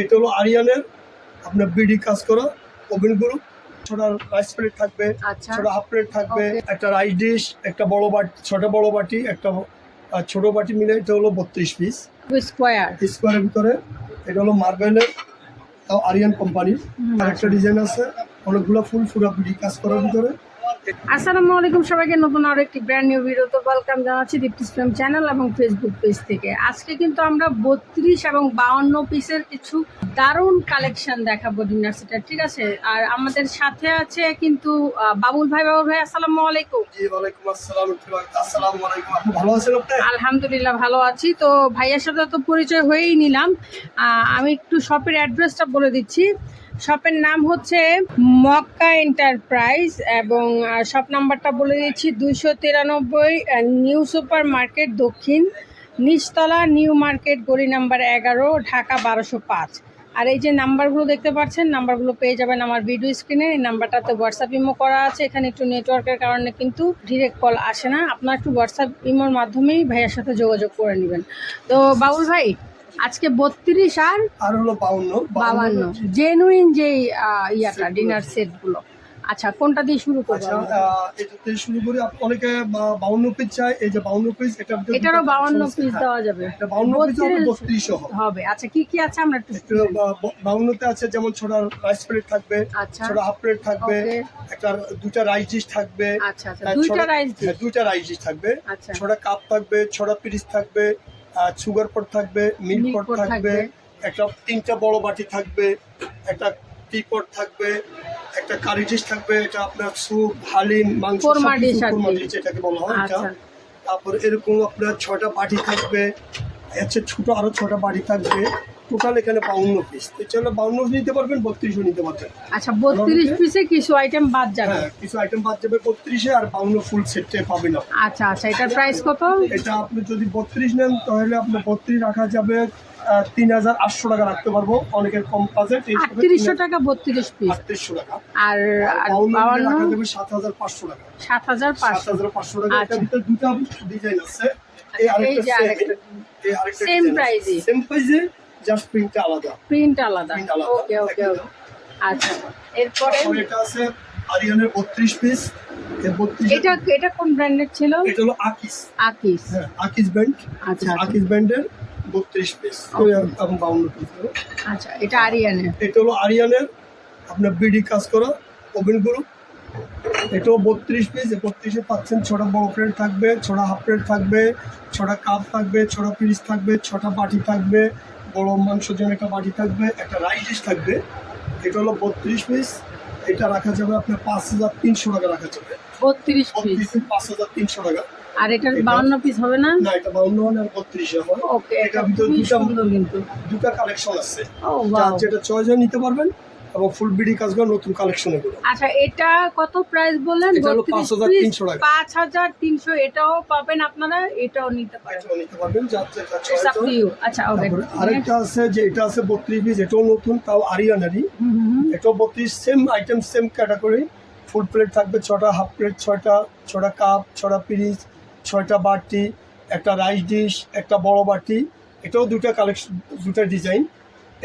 এটা হলো আরিয়ানের আপনার বিডি কাজ করা ওভেন গ্রুপ। ছোটা রাইস প্লেট থাকবে আচ্ছা। ছোট হাফ প্লেট থাকবে একটা রাইস ডিশ একটা বড় বাটি ছোট বড় বাটি একটা ছোট বাটি মিলে এটা হলো বত্রিশ পিস স্কোয়ার স্কোয়ারের ভিতরে এটা হলো মার্বেলের তাও আরিয়ান কোম্পানির আর একটা ডিজাইন আছে অনেকগুলো ফুল ফুরা বিডি কাজ করার ভিতরে। আসসালামু আলাইকুম সবাইকে নতুন আরও একটি ব্র্যান্ড নিউ ভিডিওতে ওয়েলকাম জানাচ্ছি দীপ্তি ইসলাম চ্যানেল এবং ফেসবুক পেজ থেকে। আজকে কিন্তু আমরা বত্রিশ এবং বাউন্ন পিসের কিছু দারুণ কালেকশন দেখাবো ডিনার সেটার ঠিক আছে? আর আমাদের সাথে আছে কিন্তু বাবুল ভাই। বাবুল ভাই আসসালামু আলাইকুম। ভালো আছেন আলহামদুলিল্লাহ ভালো আছি। তো ভাইয়ের সাথে তো পরিচয় হয়েই নিলাম। আমি একটু শপের অ্যাড্রেসটা বলে দিচ্ছি। শপের নাম হচ্ছে মক্কা এন্টারপ্রাইজ এবং শপ নাম্বারটা বলে দিচ্ছি, দুইশো তিরানব্বই নিউ সুপার মার্কেট দক্ষিণ, নিচতলা, নিউ মার্কেট, গলি নাম্বার এগারো, ঢাকা বারোশো পাঁচ। আর এই যে নাম্বারগুলো দেখতে পাচ্ছেন, নাম্বারগুলো পেয়ে যাবেন আমার ভিডিও স্ক্রিনে। এই নাম্বারটাতে হোয়াটসঅ্যাপ ইমো করা আছে, এখানে একটু নেটওয়ার্কের কারণে কিন্তু ডিরেক্ট কল আসে না। আপনার একটু হোয়াটসঅ্যাপ ইমোর মাধ্যমেই ভাইয়ের সাথে যোগাযোগ করে নেবেন। তো বাবুল ভাই আজকে বত্রিশ আর আর হলো বাউন্ন। বাবান্ন জেনুইন যে ইয়াটা ডিনার সেটগুলো আচ্ছা কোনটা দিয়ে শুরু করব আচ্ছা এটাতে শুরু করি। অনেকে বা- বাউন্ন পিস চায়। এই যে বাউন্ন পিস এটা এটারও বাউন্ন পিস দেওয়া যাবে। এটা বাউন্ন পিস হবে বত্রিশ বত্রিশশো হবে। হবে। আচ্ছা কি কি আছে? আমরা একটু একটু বা- বা- বাউন্নতে আছে যেমন ছোট রাইস প্লেট থাকবে ছোট হাফ প্লেট থাকবে একটা দুটা রাইস ডিশ থাকবে আচ্ছা আচ্ছা আর দুইটা রাইস হ্যাঁ, দুইটা রাইস ডিশ থাকবে। আচ্ছা। ছোট কাপ থাকবে ছোট পিরিচ থাকবে সুগার পট থাকবে মিল্ক পট থাকবে। একটা তিনটা বড় বাটি থাকবে একটা টি পট থাকবে একটা কারি ডিশ থাকবে এটা আপনার স্যুপ হালিম মাংস কোরমা সবকিছু dish আর কোরমা কি। dish যেটাকে বলা হয় এটা আচ্ছা তারপর এরকম আপনার ছটা বাটি থাকবে হচ্ছে ছোট আরও ছটা বাটি থাকবে টোটাল এখানে বাউন্ন পিস এছাড়া বাউন্ন নিতে পারবেন বত্রিশও নিতে পারবেন। আচ্ছা বত্রিশ পিসে কিছু আইটেম বাদ যাবে? হ্যাঁ কিছু আইটেম বাদ যাবে বত্রিশে আর বাউন্ন ফুল সেটে পাবেন আপনি। আচ্ছা আচ্ছা এটার প্রাইস কত? এটা আপনি যদি বত্রিশ নেন তাহলে আপনার বত্রিশ রাখা যাবে তিন হাজার আটশো টাকা রাখতে পারব। অনেকের কম বাজেট আটত্রিশশো টাকা বত্রিশ পিস আটত্রিশশো টাকা। আর বাউন্ন সাত হাজার পাঁচশো টাকা। সাত হাজার পাঁচশো। হাজার পাঁচশো টাকা। আচ্ছা। এটার ভিতরে দুটা ডিজাইন আছে। এই এই আরেকটা price এ? সেম প্রাইসে জাস্ট প্রিন্টটা আলাদা। প্রিন্ট আলাদা। ওকে ওকে আচ্ছা। এরপরে? এটা আছে আরিয়ানের বত্রিশ পিস বত্রিশ এটা এটা কোন ব্র্যান্ডের ছিল? এটা হলো আকিস। আকিস। হ্যাঁ আকিস ব্যান্ড। আচ্ছা আচ্ছা। আকিস ব্যান্ডের বত্রিশ পিস এবং বাউন্ন পিস আচ্ছা এটা আরিয়ানের। এটা হলো আরিয়ানের আপনার বিডি কাজ করা ওভেন গ্রুপ। এটাও বত্রিশ পিস বত্রিশে পাচ্ছেন ছটা বড় প্লেট থাকবে ছটা হাফ প্লেট থাকবে ছটা কাপ থাকবে ছটা পিস থাকবে ছটা বাটি থাকবে বড় মাংসের জন্য একটা বাটি থাকবে একটা রাইস ডিশ থাকবে এটা হলো বত্রিশ পিস এটা রাখা যাবে আপনার পাঁচ হাজার তিনশো টাকা রাখা যাবে। বত্রিশ পিস পাঁচ হাজার তিনশো টাকা। আর এটার এটা- বাউন্ন পিস হবে না? না এটা বাউন্ন হবে আর বত্রিশ হবে। ওকে এটা ভিতরে দুটো কিন্তু। দুটা কালেকশন আছে। যার যেটা চয়েস নিতে পারবেন। এবং ফুল বিডি কাজগুলো নতুন কালেকশন এগুলো আচ্ছা এটা কত প্রাইস বললেন? এটা হলো 32 5,300 টাকা। পাঁচ হাজার তিনশো এটাও পাবেন আপনারা এটাও নিতে পারেন। এটাও নিতে পারবেন. আচ্ছা আরেকটা আছে যে এটা আছে বত্রিশ পিস এটাও নতুন তাও আরিয়ানারি এটাও বত্রিশ same item same category full plate থাকবে ছটা হাফ প্লেট ছয়টা ছটা কাপ ছটা পিরিচ ছয়টা বাটি একটা রাইস ডিশ একটা বড় বাটি। এটাও দুটা কালেকশন দুটা ডিজাইন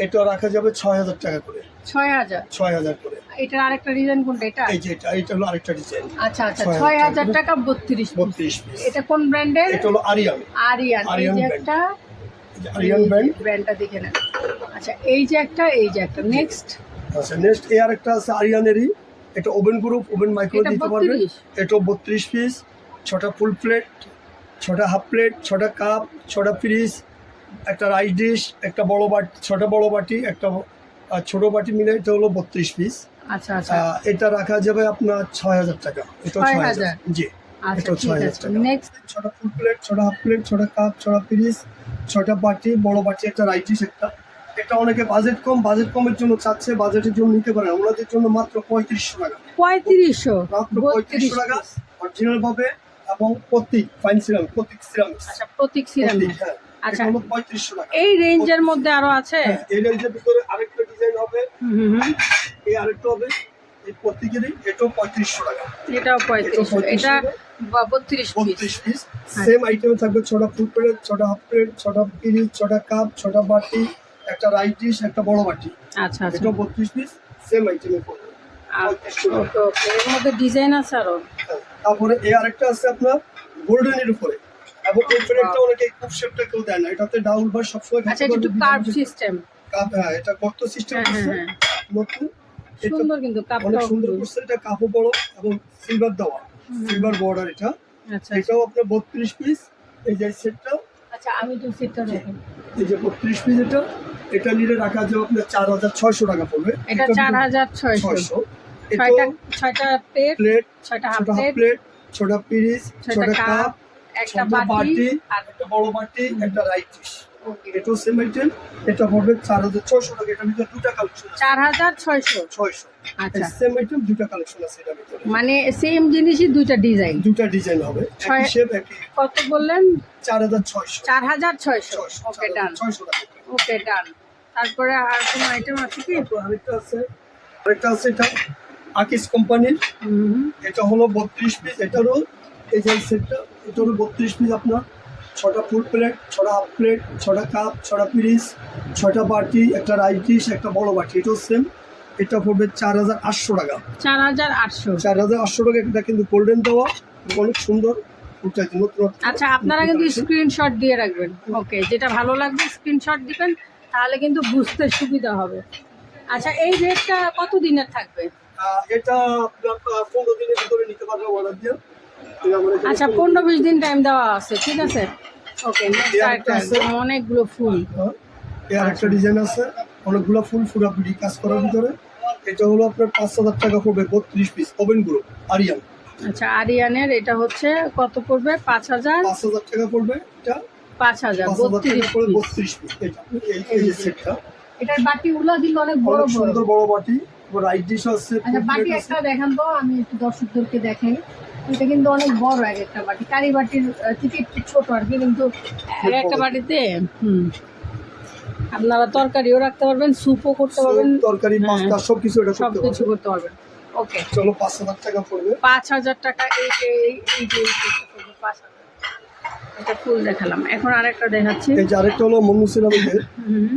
এটা রাখা যাবে ছয় হাজার টাকা করে। ছয় হাজার। ছয় হাজার করে। এটার আরেকটা ডিজাইন কোনটা এটা? এই যে এটা এটা হলো আরেকটা ডিজাইন আচ্ছা আচ্ছা ছয় হাজার টাকা বত্রিশ বত্রিশ পিস এটা কোন ব্র্যান্ডের এটা হলো আরিয়ান আরিয়ান আরিয়ান যে একটা আরিয়ান ব্র্যান্ড ব্র্যান্ডটা দেখে নেন। আচ্ছা এই যে একটা এই যে একটা। নেক্সট আচ্ছা নেক্সট এ আরেকটা আছে আরিয়ানেরই এটা ওভেন গ্রুপ ওভেন মাইক্রো এটা দিতে পারবে। 32? এটা বত্রিশ পিস ছটা ফুল প্লেট ছটা হাফ প্লেট ছটা কাপ ছটা পিস একটা রাইস ডিশ একটা বড় বাটি ছটা বড় বাটি একটা আহ, ছোট বাটি মিলে এটা হলো বত্রিশ পিস আচ্ছা আচ্ছা। এটা রাখা যাবে আপনার ছয় হাজার টাকা। এটা ছয় হাজার? জি এটাও ছয় হাজার টাকা। ছটা ফুল প্লেট ছটা হাফ প্লেট ছটা কাপ ছটা ছটা বাটি বড় বাটি একটা ডিশ একটা। এটা অনেকে বাজেট কম বাজেট কমের জন্য চাচ্ছে বাজেটের জন্য নিতে পারে ওনাদের জন্য মাত্র পঁয়ত্রিশশো টাকা। পঁয়ত্রিশশো? মাত্র পঁয়ত্রিশশো টাকা অরিজিনাল ভাবে এবং প্রতীক ফাইন সিরাম প্রতীক সিরাম আচ্ছা প্রতীক হ্যাঁ। আচ্ছা। পঁয়ত্রিশশো টাকা। এই রেঞ্জের মধ্যে আরও আছে? হ্যাঁ, এই রেঞ্জের ভিতরে আরেকটা ডিজাইন হবে। হুম হুম হুম। এই আরেকটা হবে এই প্রতীকেরই এটাও পঁয়ত্রিশশো টাকা। এটাও পঁয়ত্রিশশো এটা বত্রিশ বত্রিশ পিস সেম আইটেমে থাকবে ছটা ফুল প্লেট ছটা হাফ প্লেট ছটা পিরিচ ছটা কাপ ছটা বাটি একটা রাইস ডিশ একটা বড় বাটি। আচ্ছা আচ্ছা। এটা বত্রিশ পিস সেম আইটেমে পড়বে। ওকে এর মধ্যে ডিজাইন আছে আরও? হ্যাঁ, তারপরে এই আরেকটা আছে আপনার গোল্ডেনের উপরে। এবং এই প্লেটটা অনেকে শেপটা কেউ দেয় না। এটাতে ডাউল বা সবসময় আচ্ছা এটা একটু কার্ভ সিস্টেম কাপ হ্যাঁ এটা গর্ত সিস্টেম হ্যাঁ হ্যাঁ আছে নতুন। সুন্দর কিন্তু অনেক সুন্দর করছে এটা কাপও বড় এবং সিলভার দেওয়া। সিলভার বর্ডার এটা। আচ্ছা। এটাও আপনার বত্রিশ পিস এই যে সেটটা আচ্ছা আমি একটু সিটটা এই যে বত্রিশ পিস এটা। এটা নিলে রাখা যাবে আপনার চার হাজার ছয়শো টাকা পড়বে। এটা চার হাজার ছয়শো। ছয়টা ছয়টা প্লেট প্লেট ছয়টা হাফ প্লেট ছোট পিরিস ছোট কাপ একটা বাটি আর একটা বড় বাটি একটা রাইট ডিশ এটাও সেম আইটেম এটা পড়বে চার হাজার ছয়শো টাকা। এটার ভিতরে দুটা কালেকশন চার হাজার ছয়শো? ছয়শো। আচ্ছা। সেম আইটেম দুটা কালেকশন আছে এটার ভিতরে। মানে সেম জিনিসই দুইটা ডিজাইন দুটা ডিজাইন হবে। ছয়- একই কত বললেন? চার হাজার ছয়শো। চার হাজার ছয়শো? ওকে ডান ছয়শো টাকা। ওকে ডান তারপরে আর কোনো আইটেম আছে কি? আরেকটা আছে। আরেকটা আছে এটা আকিস কোম্পানির। এটা হলো বত্রিশ পিস এটারও এই যে সেটটা এটারও বত্রিশ পিস আপনার। ছটা ফুল প্লেট ছটা হাফ প্লেট ছটা কাপ ছটা পিরিস ছটা বাটি একটা রাইস ডিশ একটা বড় বাটি। এটাও সেম এটা পড়বে চার হাজার আটশো টাকা। চার হাজার আটশো। চার হাজার আটশো টাকা এটা কিন্তু গোল্ডেন দেওয়া। অনেক সুন্দর। আচ্ছা আপনারা কিন্তু স্ক্রিনশট দিয়ে রাখবেন। ওকে যেটা ভালো লাগবে স্ক্রিনশট দিবেন তাহলে কিন্তু বুঝতে সুবিধা হবে। আচ্ছা এই রেটটা কত দিনের থাকবে? এটা পনেরো দিনের ভিতরে নিতে পারবে অর্ডার দিয়ে। এটা আচ্ছা পনেরো বিশ দিন টাইম দেওয়া আছে ঠিক আছে? ওকে। অনেকগুলো ফুল। হ্যাঁ, এর আরেকটা ডিজাইন আছে অনেকগুলো ফুল ফুরা বিডি কাজ করার ভিতরে। এটা হলো আপনার পাঁচ হাজার টাকা পড়বে বত্রিশ পিস ওভেনগুলো আরিয়ান। আচ্ছা আরিয়ানের এটা হচ্ছে কত পড়বে? পাঁচ হাজার? পাঁচ হাজার টাকা পড়বে এটা। পাঁচ হাজার বত্রিশ পড়বে বত্রিশ পিস এটা এই- সেটটা এটার বাটি উলা দিল অনেক বড় বড়। সুন্দর বড় বাটি রাইট ডিশ আছে আচ্ছা বাটি একটা দেখান তো আমি একটু দর্শকদেরকে দেখাই। এটা কিন্তু অনেক বড় এক একটা বাটি। কারি বাটির থেকে একটু ছোট আর কি কিন্তু এক একটা। বাটিতে? হুম। আপনারা তরকারিও রাখতে পারবেন স্যুপও করতে পারবেন। তরকারি হ্যাঁ। পাস্তা সব কিছু এটা সব কিছু করতে পারবেন। ওকে চলো পাঁচ হাজার টাকা পড়বে। পাঁচ হাজার টাকা এই যে এই যে পাঁচ হাজার। এটা ফুল দেখালাম। এখন আরেকটা দেখাচ্ছি। এই যে আরেকটা হলো মনু সিরামিকের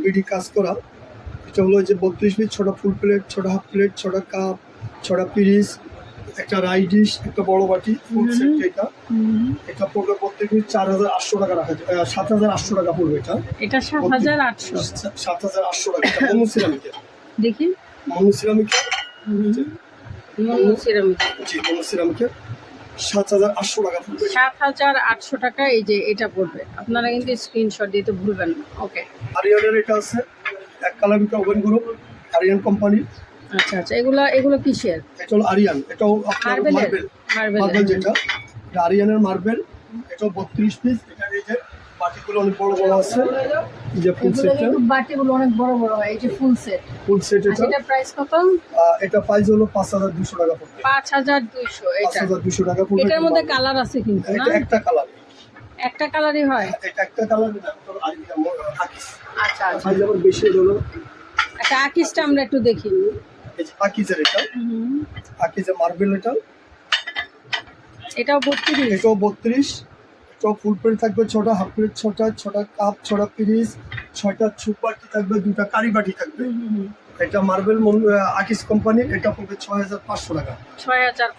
বিডি কাজ করা। এটা হলো যে বত্রিশ পিস ছোট ফুল প্লেট ছোট হাফ প্লেট ছোট কাপ ছোট পিরিস একটা রাই ডিশ একটা বড় বাটি ফুল সেট এটা। এটা পড়বে প্রত্যেক চার হাজার আটশো টাকা রাখা সাত হাজার আটশো টাকা পড়বে এটা। এটা সাত হাজার আটশো। সাত হাজার আটশো টাকা। মনু সিরামিকের দেখি। মনু সিরামিকের মনু সিরামিক জি মনু সিরামিকের সাত হাজার আটশো টাকা পড়বে। সাত হাজার আটশো টাকা এই যে এটা পড়বে। আপনারা কিন্তু স্ক্রিনশট দিতে ভুলবেন না। ওকে আরিয়ানের এটা আছে। এক গ্রুপ আরিয়ান কোম্পানির আচ্ছা আচ্ছা এগুলো এগুলো কিসের? হলো আরিয়ান এটাও মার্বেল মার্বেল যেটা আরিয়ানের মার্বেল এটাও বত্রিশ পিস এটা এই যে বাটিগুলো অনেক বড় বড় আছে যে ফুল সেটটা বাটিগুলো অনেক বড় বড় হয় এই যে ফুল সেট ফুল সেট এটা। এটা প্রাইস কত? এটা প্রাইস হলো পাঁচ হাজার দুশো টাকা পড়বে পাঁচ হাজার দুইশো পাঁচ এটা হাজার দুশো টাকা পড়বে এটার মধ্যে কালার আছে কিন্তু না? এটা একটা কালার একটা কালারই হয়? এটা একটা কালার আকিস আচ্ছা আচ্ছা। আচ্ছা আকিসটা আমরা একটু দেখি। এই যে আকিজের এটা। হুম। আকিজের মার্বেল এটা। এটাও বত্রিশ। এটাও বত্রিশ। এটাও ফুল প্লেট থাকবে ছটা হাফ প্লেট ছটা ছটা কাপ ছটা পিরিস ছয়টা ছুপ বাটি থাকবে দুটা কারি বাটি থাকবে এটা মার্বেল আকিস কোম্পানির এটা পড়বে ছয় হাজার পাঁচশো টাকা। ছয় হাজার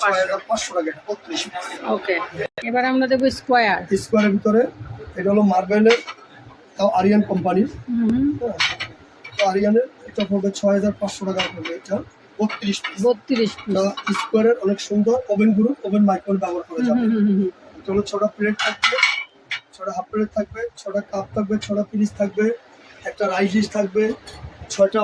পাঁচশো টাকা এটা বত্রিশ। ওকে। এবার আমরা দেখব স্কোয়ার স্কোয়ারের ভিতরে এটা হলো মার্বেলের তাও আরিয়ান কোম্পানির আরিয়ানের এটা পড়বে ছয় হাজার পাঁচশো টাকা পড়বে এটা। বত্রিশ বত্রিশ স্কোয়ারের অনেক সুন্দর ওভেন গ্রুপ ওভেন মাইক্রোওয়েভ ব্যবহার করা যাবে। এটা হলো ছটা প্লেট থাকবে ছটা হাফ প্লেট থাকবে ছটা কাপ থাকবে ছটা পিরিস থাকবে একটা রাইস ডিশ থাকবে ছয়টা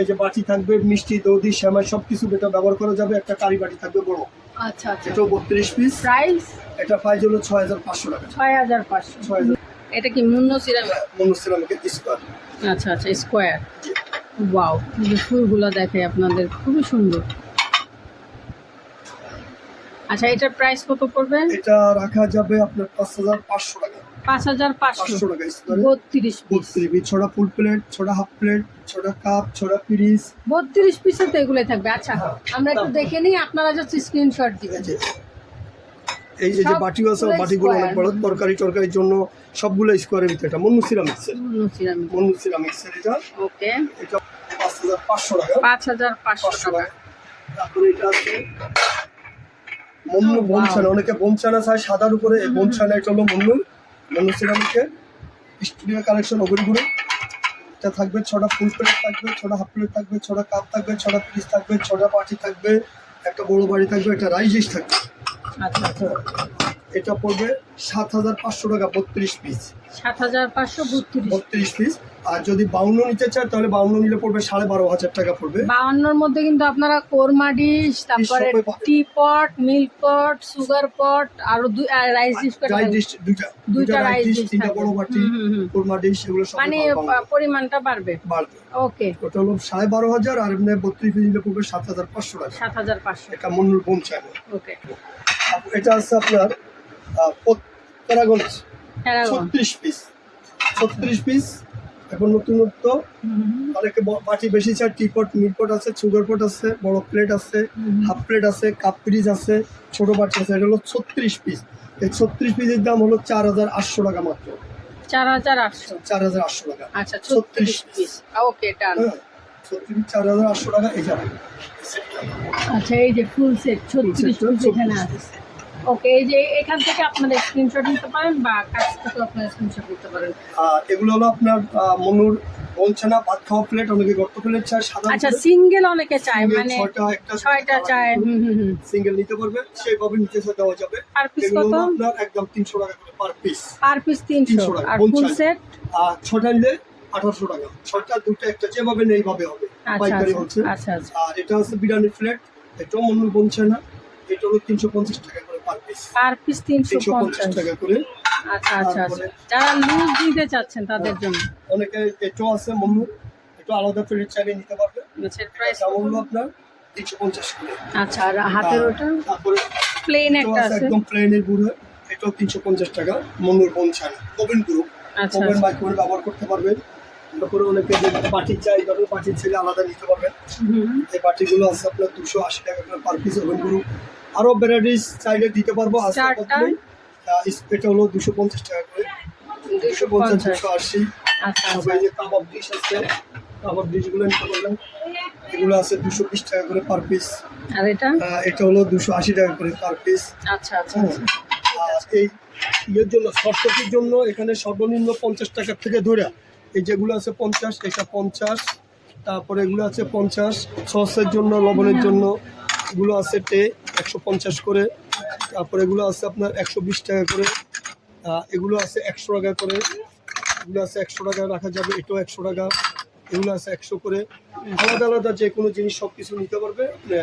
এই যে বাটি থাকবে মিষ্টি দৌদি শ্যামাই সব কিছু এটা ব্যবহার করা যাবে একটা কারি বাটি থাকবে বড়। আচ্ছা আচ্ছা। এটাও বত্রিশ পিস প্রাইস এটা প্রাইস হলো ছয় হাজার পাঁচশো টাকা। ছয় হাজার পাঁচশো। ছয় হাজার। এটা কি মুন্ন সিরামিক মনুসিরামিকের স্কোয়ার আচ্ছা আচ্ছা স্কোয়ার ওয়াও যে ফুলগুলো দেখে আপনাদের খুবই সুন্দর। আচ্ছা এটার প্রাইস কত পড়বে? এটা রাখা যাবে আপনার পাঁচ হাজার পাঁচশো টাকা। পাঁচ হাজার পাঁচশো। টাকা বত্রিশ বত্রিশ পিস ছটা ফুল প্লেট ছটা হাফ প্লেট ছটা কাপ ছটা পিরিস বত্রিশ পিসে তো এগুলোই থাকবে। আচ্ছা আমরা একটু দেখে নিই আপনারা জাস্ট স্ক্রিনশট দিবেন। এই যে বাটিও আছে বাটিগুলো অনেক বড় তরকারি টরকারির জন্য সবগুলো স্কোয়ারের ভিতরে। এটা মন্নু সিরামিক্সের সিরামিক মন্নু সিরামিক্সের এটা। ওকে এটা পাঁচশো টাকা। পাঁচ হাজার পাঁচশো টাকা। তারপরে এটা আছে মন্নু বনছানা অনেকে বনছানা চায় সাদার উপরে এই বনছানা এটা হলো মন্নু মন্নু সিরামিকের স্টুডিও কালেকশন ওগুলো এটা থাকবে ছটা ফুল প্লেট থাকবে ছটা হাফ প্লেট থাকবে ছটা কাপ থাকবে ছটা পিস থাকবে ছটা পাটি থাকবে একটা বড় বাড়ি থাকবে একটা রাইস ডিশ থাকবে। আচ্ছা আচ্ছা। এটা পড়বে সাত হাজার পাঁচশো টাকা বত্রিশ পিস সাত হাজার পাঁচশো বত্রিশ। বত্রিশ পিস আর যদি বাউন্ন নিতে চায় তাহলে বাউন্ন নিলে পড়বে সাড়ে বারো হাজার টাকা পড়বে। বাউন্নর মধ্যে কিন্তু আপনারা কোরমা ডিশ তারপরে tea pot milk pot sugar পট আরও দুই রাইস ডিশ রাইস ডিশ দুইটা। দুইটা রাইস ডিশ তিনটা। বড় বাটি। কোরমা ডিশ এগুলো সব মানে পরিমাণটা বাড়বে। বাড়বে। ওকে ওটা হলো সাড়ে বারো হাজার আর এমনি বত্রিশ পিস নিলে পড়বে সাত হাজার পাঁচশো টাকা। সাত হাজার পাঁচশো। এটা মন্নুর বোন চাইবে ওকে এটা আছে আপনার প্যারাগন ছত্রিশ পিস ছত্রিশ পিস এখন নতুনত্ব। অনেকে বাটি বেশি চায় টিপট মিটপট আছে সুগার পট আছে বড় প্লেট আছে হাফ প্লেট আছে কাপ পিস আছে ছোট বাটি আছে এটা হলো ছত্রিশ পিস এই ছত্রিশ পিসের দাম হলো চার হাজার আটশো টাকা মাত্র। চার হাজার আটশো। চার হাজার আটশো টাকা। আচ্ছা ছত্রিশ পিস ওকে ডান ছত্রিশ চার হাজার আটশো টাকা এই যাবে আচ্ছা এই যে ফুল সেট ছত্রিশ এখানে আছে। ওকে এই যে এখান থেকে আপনারা স্ক্রিনশট নিতে পারেন বা কাছ থেকে আপনারা স্ক্রিনশট নিতে পারেন। এগুলো হলো আপনার মনুর বলছেনা ভাত খাওয়া প্লেট অনেকে গর্ত প্লেট চায় সাদা আচ্ছা সিঙ্গেল অনেকে চায় মানে ছয়টা একটা ছয়টা চায় সিঙ্গেল নিতে পারবে সেইভাবে নিতে দেওয়া যাবে। পার পিস কত? আপনার একদম তিনশো টাকা করে পার পিস পার পিস তিনশো 300 টাকা, আর ফুল সেট আর ছটা নিলে আঠারোশো টাকা। ছয়টা দুটো একটা যেভাবে নেই এইভাবে হবে। আচ্ছা পাইকারি আচ্ছা হচ্ছে। আচ্ছা আর এটা হচ্ছে বিরিয়ানি প্লেট এটাও মনুর বলছে না এটা হলো তিনশো পঞ্চাশ টাকা করে পার পিস তিনশো পঞ্চাশ টাকা করে। আচ্ছা আচ্ছা আচ্ছা। যারা লুজ নিতে চাচ্ছেন তাদের জন্য। অনেকে এটাও আছে মনুর এটা আলাদা প্লেট চাইলে নিতে পারবে। প্রাইস দাম আপনার তিনশো পঞ্চাশ করে। আচ্ছা আর হাতের ওটা? তারপরে প্লেন একটা আছে একদম প্লেনের গুঁড়ো। এটাও তিনশো পঞ্চাশ টাকা মনুর পঞ্চান্ন ওভেন গ্রুপ আচ্ছা ওভেন আচ্ছা। মাইক্রোওয়েভ ব্যবহার করতে পারবেন। তারপরে অনেকে যে বাটি চাই তাদের বাটির ছেলে আলাদা নিতে পারবেন। এই বাটিগুলো আছে আপনার দুশো আশি টাকা করে পার পিস ওভেন গ্রুপ আরও ভ্যারাইটিস চাইলে দিতে পারব এটা হলো দুশো পঞ্চাশ টাকা করে। দুশো পঞ্চাশ দুশো আশি। আচ্ছা তারপরে আচ্ছা। যে কাবাব ডিশ আছে কাবাব ডিশগুলো নিতে পারবেন এগুলো আছে দুশো বিশ টাকা করে পার পিস আর এটা? এটা হলো দুশো আশি টাকা করে পার পিস আচ্ছা আচ্ছা হ্যাঁ। আর এই ইয়ের জন্য সরস্বতীর জন্য এখানে সর্বনিম্ন পঞ্চাশ টাকা থেকে ধরে। এই যেগুলো আছে পঞ্চাশ এটা পঞ্চাশ। তারপরে এগুলো আছে পঞ্চাশ সসের জন্য লবণের জন্য। এগুলো আছে টে একশো পঞ্চাশ করে। তারপরে এগুলো আছে আপনার একশো বিশ টাকা করে। এগুলো আছে একশো টাকা করে। এগুলো আছে একশো টাকা রাখা যাবে এটাও একশো টাকা। এগুলো আছে একশো করে। আলাদা আলাদা যে কোনো জিনিস সব কিছু নিতে পারবে। আপনি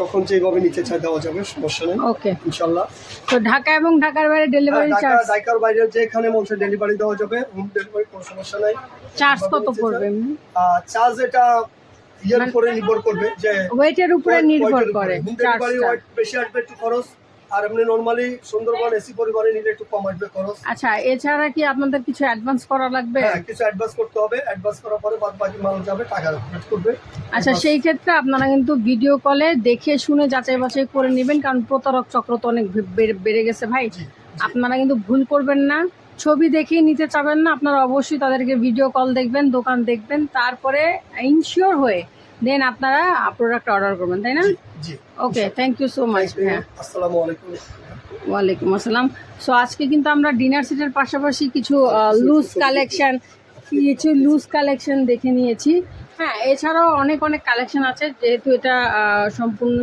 যখন যেভাবে নিতে চাই দেওয়া যাবে সমস্যা নেই। ওকে। ইনশাল্লাহ। তো ঢাকা এবং ঢাকার বাইরে ডেলিভারি ঢাকা চার্জ ঢাকার বাইরে যেখানে মন ডেলিভারি দেওয়া যাবে। হোম ডেলিভারি কোনো সমস্যা নাই। চার্জ কত পড়বে? চার্জ এটা ইয়ের মানে- উপরে নির্ভর করবে যে ওয়েটের উপরে নির্ভর করে ডেলিভারি ওয়েট বেশি আসবে একটু খরচ আর এমনি নর্মালি সুন্দরবন এসি পরিবারে নিলে একটু কম আসবে খরচ। আচ্ছা এছাড়া কি আপনাদের কিছু অ্যাডভান্স করা লাগবে? হ্যাঁ কিছু অ্যাডভান্স করতে হবে। অ্যাডভান্স করার পরে বাদ বাকি মাল যাবে টাকা করবে। আচ্ছা সেই ক্ষেত্রে আপনারা কিন্তু ভিডিও কলে দেখে শুনে যাচাই বাছাই করে নেবেন কারণ প্রতারক চক্র তো অনেক বেড়ে- গেছে ভাই। আপনারা কিন্তু ভুল করবেন না। ছবি দেখেই নিতে চাবেন না আপনারা অবশ্যই তাদেরকে ভিডিও কল দেখবেন দোকান দেখবেন তারপরে ইনশিওর হয়ে দেন আপনারা প্রোডাক্ট অর্ডার করবেন তাই না? Okay thank you so much. হ্যাঁ আসসালামু আলাইকুম। ওয়ালাইকুম আসসালাম। সো আজকে কিন্তু আমরা ডিনার সেটের পাশাপাশি কিছু লুজ কালেকশন কিছু লুজ কালেকশন দেখে নিয়েছি। হ্যাঁ এছাড়াও অনেক অনেক কালেকশন আছে যেহেতু এটা সম্পূর্ণ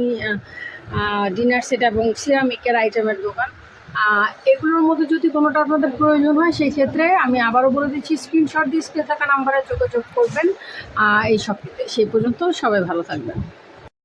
ডিনার সেট এবং সিরামিকের আইটেমের দোকান। এগুলোর মধ্যে যদি কোনোটা আপনাদের প্রয়োজন হয় সেই ক্ষেত্রে আমি আবারও বলে দিচ্ছি স্ক্রিনশট দিয়ে স্ক্রিনে থাকা নাম্বারে যোগাযোগ করবেন। এই সব সেই পর্যন্ত সবাই ভালো থাকবেন।